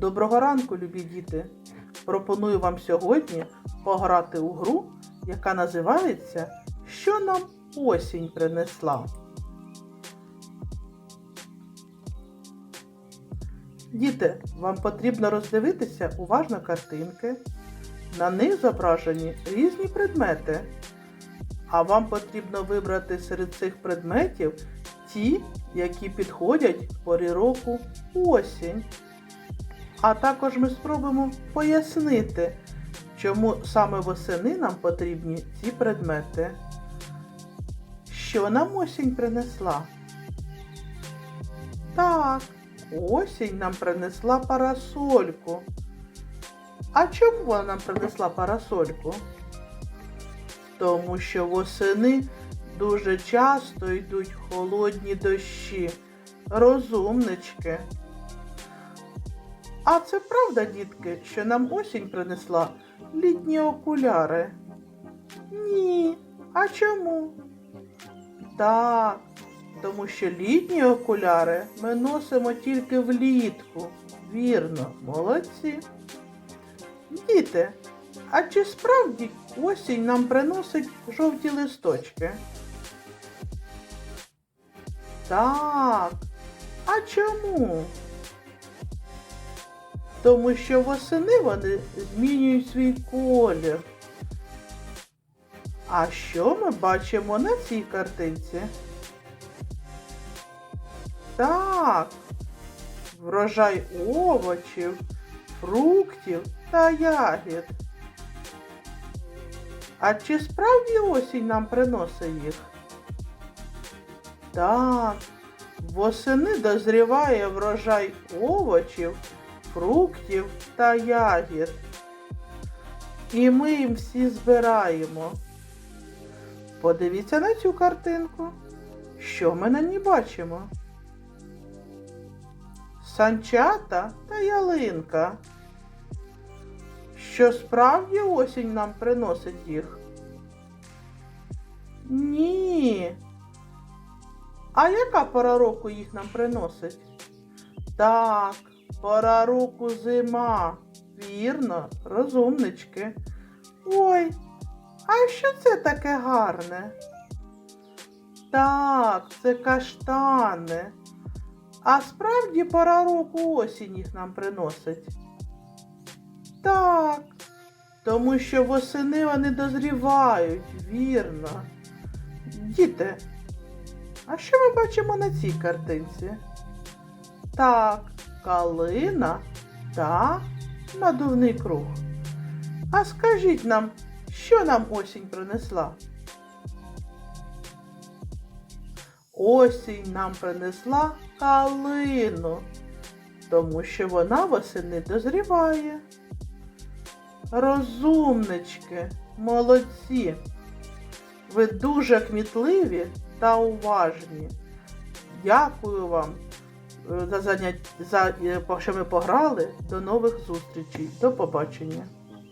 Доброго ранку, любі діти! Пропоную вам сьогодні пограти у гру, яка називається Що нам осінь принесла. Діти, вам потрібно роздивитися уважно картинки. На них зображені різні предмети. А вам потрібно вибрати серед цих предметів ті, які підходять порі року осінь. А також ми спробуємо пояснити, чому саме восени нам потрібні ці предмети. Що нам осінь принесла? Так, осінь нам принесла парасольку. А чому вона нам принесла парасольку? Тому що восени дуже часто йдуть холодні дощі. Розумнички. А це правда, дітки, що нам осінь принесла літні окуляри? Ні. А чому? Так, тому що літні окуляри ми носимо тільки влітку. Вірно, молодці. Діти, а чи справді осінь нам приносить жовті листочки? Так. А чому? Тому що восени вони змінюють свій колір. А що ми бачимо на цій картинці? Так, врожай овочів, фруктів та ягід. А чи справді осінь нам приносить їх? Так, восени дозріває врожай овочів, фруктів та ягід. І ми їм всі збираємо. Подивіться на цю картинку. Що ми на ній бачимо? Санчата та ялинка. Що справді осінь нам приносить їх? Ні. А яка пора року їх нам приносить? Так, пора року зима. Вірно, розумнички. Ой, а що це таке гарне? Так, це каштани. А справді пора року осінь їх нам приносить. Так, тому що восени вони дозрівають, вірно. Діти, а що ми бачимо на цій картинці? Так, калина та надувний круг. А скажіть нам, що нам осінь принесла? Осінь нам принесла калину, тому що вона восени дозріває. Розумнички, молодці. Ви дуже кмітливі та уважні. Дякую вам за занять, за е, що ми пограли. До нових зустрічей. До побачення.